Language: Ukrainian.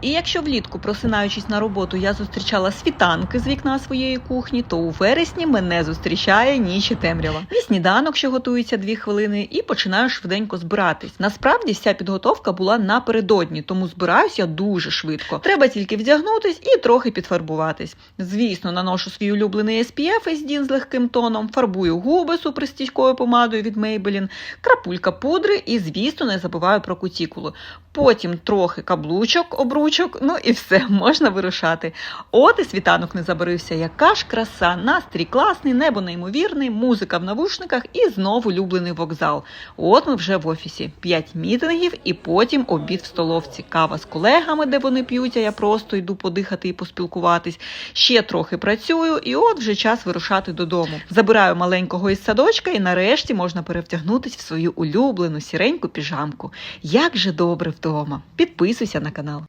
І якщо влітку, просинаючись на роботу, я зустрічала світанки з вікна своєї кухні, то у вересні мене зустрічає ніч і темрява. І сніданок, що готується дві хвилини, і починаю швиденько збиратись. Насправді вся підготовка була напередодні, тому збираюсь я дуже швидко. Треба тільки вдягнутись і трохи підфарбуватись. Звісно, наношу свій улюблений SPF SDN з легким тоном, фарбую губи суперстійкою помадою від Maybelline, крапулька пудри і, звісно, не забуваю про кутікулу. Потім трохи каблучок, обручок, ну і все, можна вирушати. От і світанок не забарився. Яка ж краса, настрій класний, небо неймовірний, музика в навушниках і знов улюблений вокзал. От ми вже в офісі. П'ять мітингів і потім обід в столовці. Кава з колегами, де вони п'ють, а я просто йду подихати і поспілкуватись. Ще трохи працюю, і от вже час вирушати додому. Забираю маленького із садочка, і нарешті можна перевтягнутись в свою улюблену сіреньку піжамку. Як же добре вдома! Підписуйся на канал.